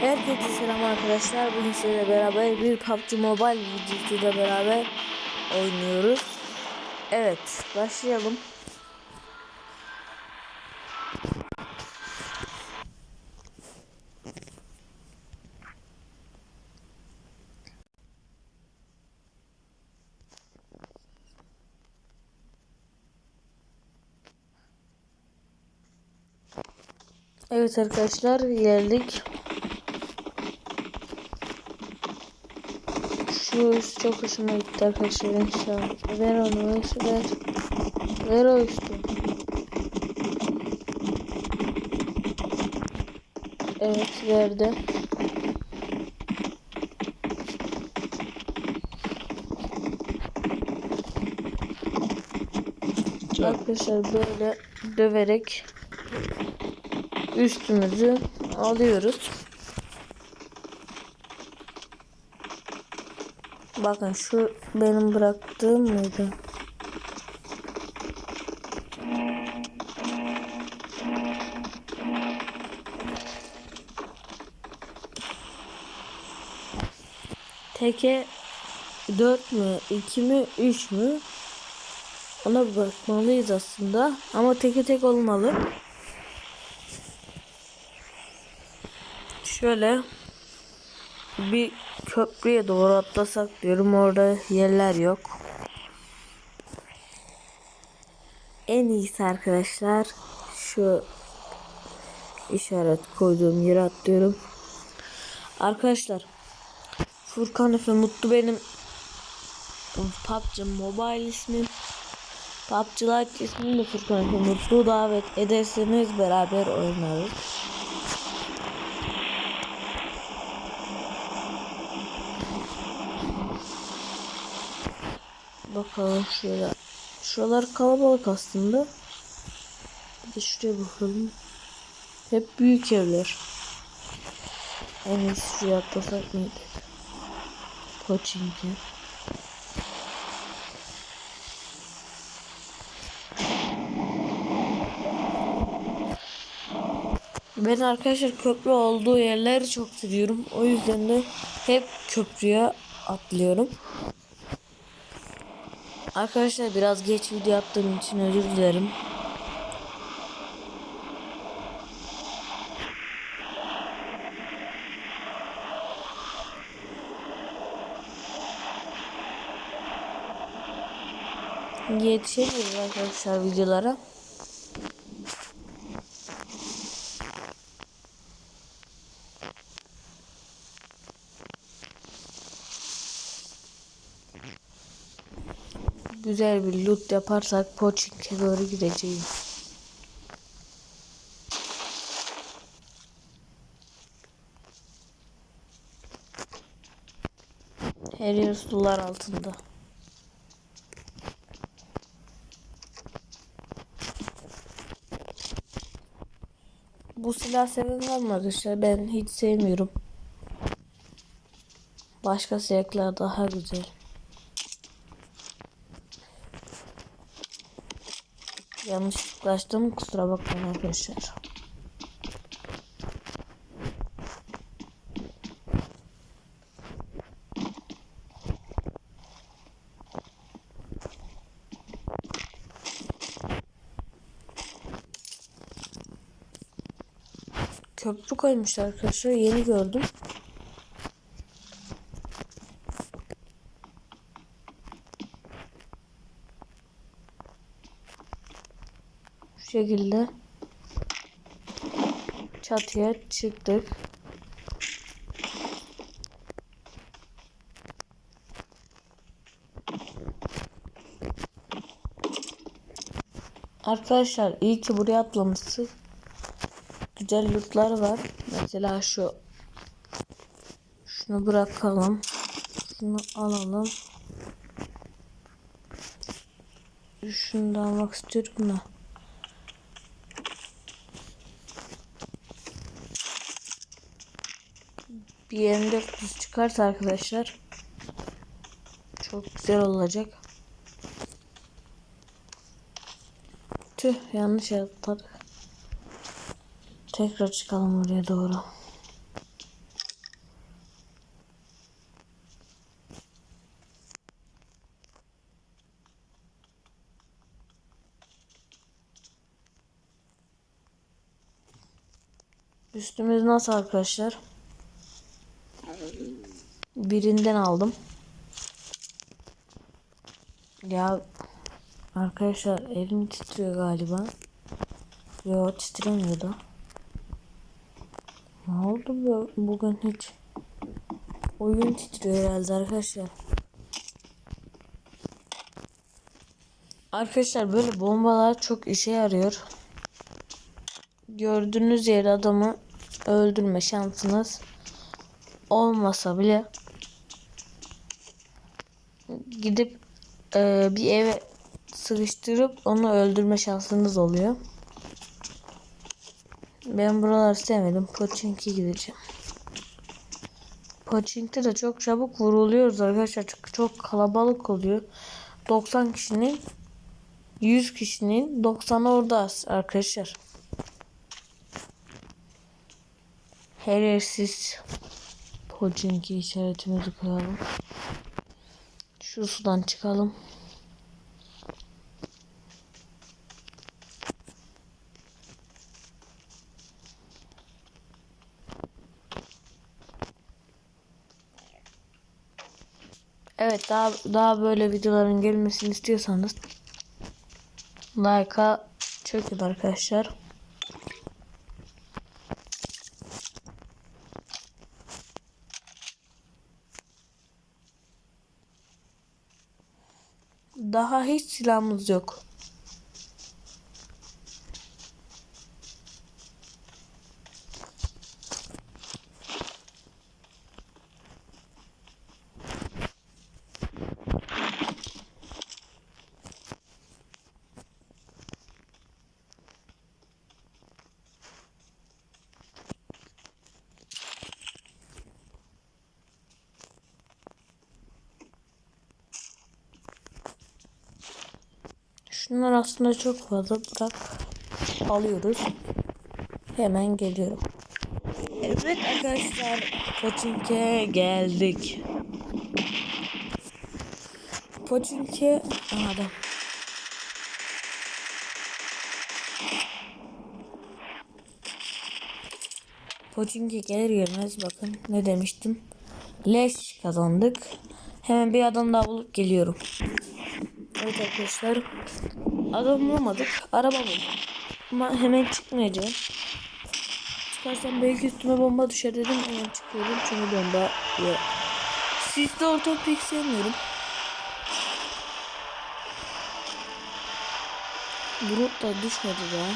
Herkese selam arkadaşlar. Bugün sizlerle beraber bir PUBG Mobile videosuyla beraber oynuyoruz. Evet, başlayalım. Evet arkadaşlar geldik. Şu üst çok hoşuma gitti arkadaşlar inşallah. Ver onu ver ver. Ver o üstü. Evet verdi. Arkadaşlar böyle döverek üstümüzü alıyoruz. Bakın şu benim bıraktığım mıydı? Teke 4 mü, 2 mi, 3 mü? Ona bakmalıyız aslında. Ama teke tek olmalı. Şöyle bir köprüye doğru atlasak diyorum. Orada yerler yok. En iyisi arkadaşlar şu işaret koyduğum yere atlıyorum. Arkadaşlar Furkan Efe Mutlu benim PUBG Mobile ismim. PUBG Lite ismim de Furkan Efe Mutlu davet ederseniz beraber oynarız. Bakalım şöyle. Şuralar kalabalık aslında. Bir de şuraya bakalım. Hep büyük evler. En iyisi şuraya atlasak mıydı? Koçinki. Ben arkadaşlar köprü olduğu yerleri çok seviyorum. O yüzden de hep köprüye atlıyorum. Arkadaşlar biraz geç video yaptığım için özür dilerim. Yetişemiyoruz arkadaşlar videolara. Güzel bir loot yaparsak Pochinki'ye doğru gideceğim. Her yer sular altında. Bu silah seven kalmadı işte ben hiç sevmiyorum. Başka silahlar daha güzel. Yanlışlıkla açtım kusura bakmayın arkadaşlar. Köprü koymuşlar arkadaşlar yeni gördüm. Şekilde çatıya çıktık. Arkadaşlar iyi ki buraya atlamışsın. Güzel lootlar var. Mesela şu şunu bırakalım. Şunu alalım. Şunu da almak istiyorum da. Bir yerinde çıkarsa arkadaşlar çok güzel olacak. Tüh yanlış yaptık. Tekrar çıkalım oraya doğru. Üstümüz nasıl arkadaşlar? Birinden aldım. Ya arkadaşlar elim titriyor galiba. Yo titremiyordu. Ne oldu bu bugün hiç? Oyun titriyor herhalde arkadaşlar. Arkadaşlar böyle bombalar çok işe yarıyor. Gördüğünüz yere adamı öldürme şansınız olmasa bile gidip e, bir eve sıkıştırıp onu öldürme şansınız oluyor. Ben buraları sevmedim. Pochinki gideceğim. Pochinki de çok çabuk vuruluyoruz arkadaşlar. Çok, çok kalabalık oluyor. 90 kişinin 100 kişinin 90'ı orada arkadaşlar. Her yersiz Pochinki işaretimizi koyalım. Şu sudan çıkalım. Evet daha daha böyle videoların gelmesini istiyorsanız like'a çökün arkadaşlar. Daha hiç silahımız yok. Şunlar aslında çok fazla bırak alıyoruz. Hemen geliyorum. Evet arkadaşlar Poçinke geldik. Poçinke adam. Poçinke gelir gelmez bakın ne demiştim. Leş kazandık. Hemen bir adam daha bulup geliyorum. Evet arkadaşlar. Adam bulamadık. Araba bulduk. Ama hemen çıkmayacağım. Çıkarsam belki üstüme bomba düşer dedim. Hemen çıkıyorum. Çünkü bomba yok. Sisli ortam pek sevmiyorum. Bulut da düşmedi daha.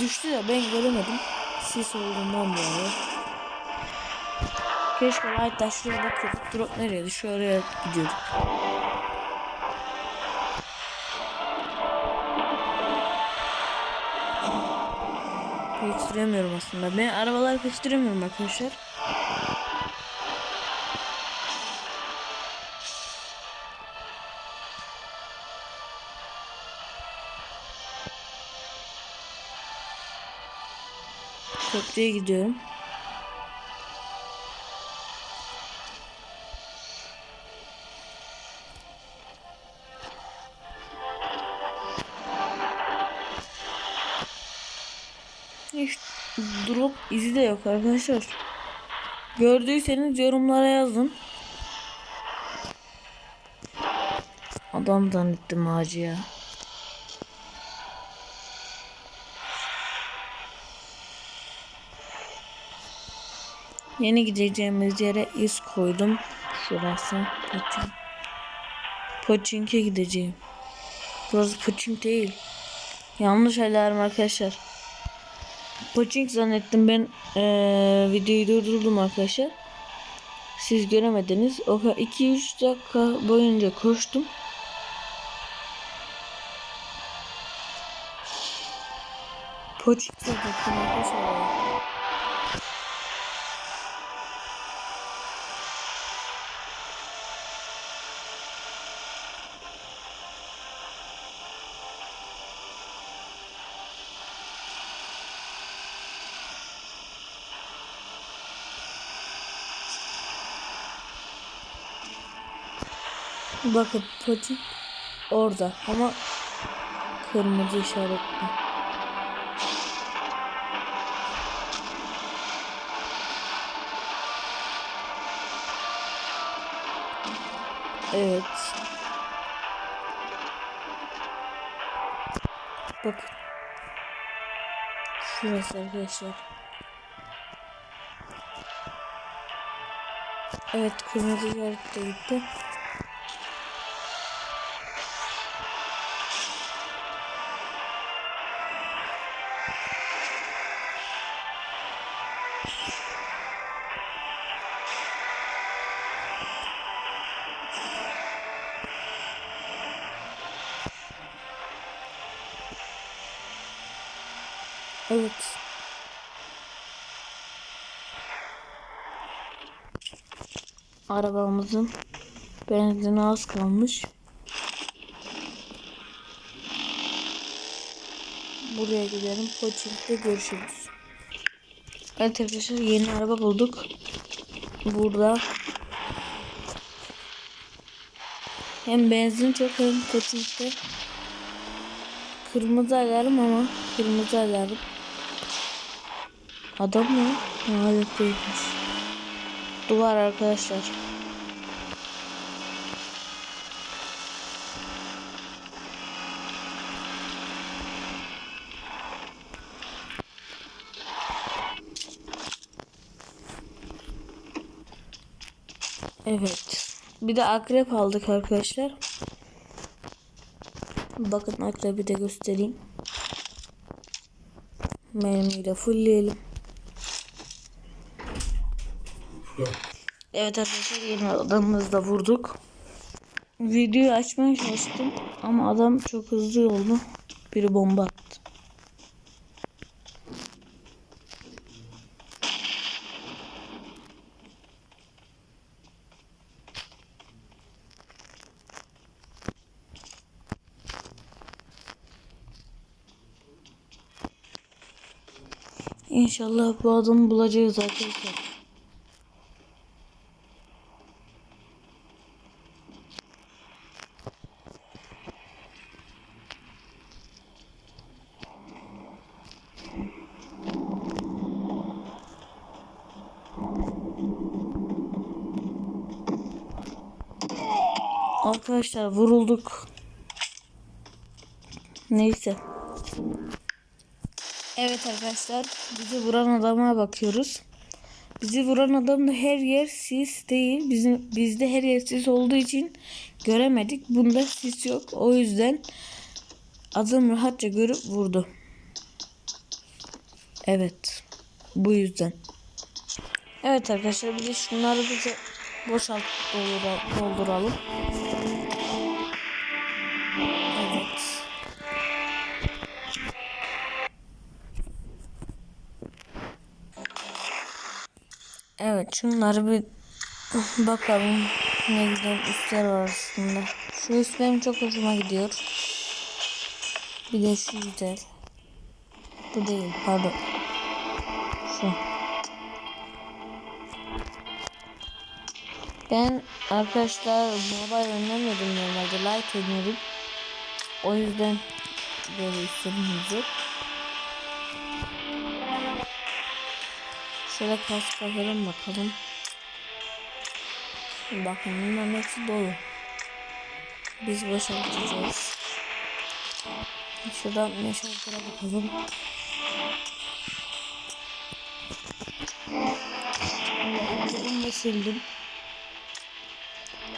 Düştü de ben göremedim. Sis olduğundan dolayı. Keşke Light'ta şuraya bakıyorduk. Drop nereye düşüyor oraya gidiyorduk. Pek süremiyorum aslında. Ben arabalar pek süremiyorum arkadaşlar. Köprüye gidiyorum. Drop izi de yok arkadaşlar. Gördüyseniz yorumlara yazın. Adam zannettim ağacı ya. Yeni gideceğimiz yere iz koydum. Şurası. Poçink. Poçink'e gideceğim. Burası Poçink değil. Yanlış alarm arkadaşlar. Poçink zannettim ben ee, videoyu durdurdum arkadaşlar. Siz göremediniz. O 2-3 dakika boyunca koştum. Poçink zannettim arkadaşlar. Bakın Pocik orada ama kırmızı işaretli. Evet. Bakın. Şurası arkadaşlar. Evet kırmızı işaret de gitti. Evet. Arabamızın benzini az kalmış. Buraya gidelim. Koçink'te görüşürüz. Evet arkadaşlar yeni araba bulduk. Burada hem benzin çok hem Koçink'te kırmızı alarm ama kırmızı alarm Adam mı? Ha, evet değilmiş. Duvar arkadaşlar. Evet. Bir de akrep aldık arkadaşlar. Bakın akrebi de göstereyim. Mermiyle fullleyelim. Evet arkadaşlar yeni adamımızı vurduk. Videoyu açmaya çalıştım ama adam çok hızlı oldu. Biri bomba attı. İnşallah bu adamı bulacağız arkadaşlar. Arkadaşlar vurulduk. Neyse. Evet arkadaşlar bizi vuran adama bakıyoruz. Bizi vuran adam da her yer sis değil. Bizim bizde her yer sis olduğu için göremedik. Bunda sis yok. O yüzden adam rahatça görüp vurdu. Evet. Bu yüzden. Evet arkadaşlar bir de şunları bize boşalt doldura- dolduralım. Evet şunları bir bakalım ne güzel üstler var aslında. Şu üst benim çok hoşuma gidiyor. Bir de şu güzel. Bu değil pardon. Şu. Ben arkadaşlar mobile oynamıyordum normalde light oynuyordum. O yüzden böyle üstlerimiz yok. Şöyle kask bakalım bakalım. Bakın bunların hepsi dolu. Biz boşaltacağız. Şuradan meşaltıra bakalım. Bunu da sildim.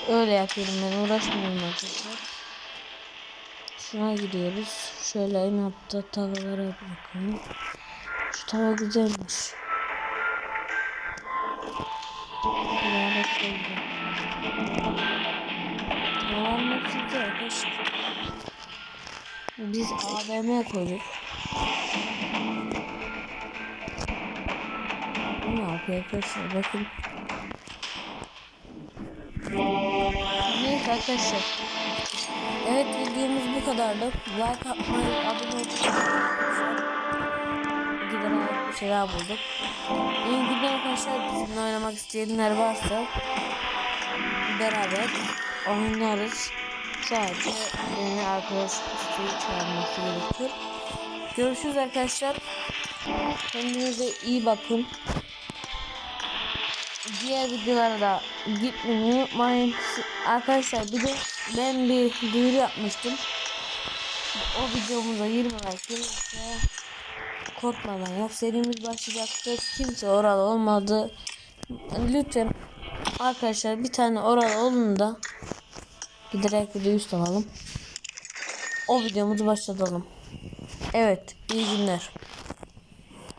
Öyle yapıyorum ben uğraşmıyorum arkadaşlar. Şuna gidiyoruz. Şöyle en altta tavalara bakalım. Şu tava güzelmiş. Lanet oldu. Hepsi güzel arkadaşlar. Biz AVM'ye koyduk. Ne yapıyor arkadaşlar bakın. Neyse arkadaşlar. Evet videomuz bu kadardı. Like atmayı, abone olmayı Giden bir şeyler bulduk. İyi günler arkadaşlar. Bizimle oynamak isteyenler varsa beraber oynarız. Sadece beni arkadaş isteği çağırması gerekiyor. Görüşürüz arkadaşlar. Kendinize iyi bakın. Diğer videolara da gitmeyi unutmayın. Arkadaşlar bir de ben bir duyuru yapmıştım. O videomuza 20 like gelirse korkmadan yap serimiz başlayacaktır. Kimse oralı olmadı. Lütfen arkadaşlar bir tane oralı olun da giderek video üst alalım. O videomuzu başlatalım. Evet iyi günler.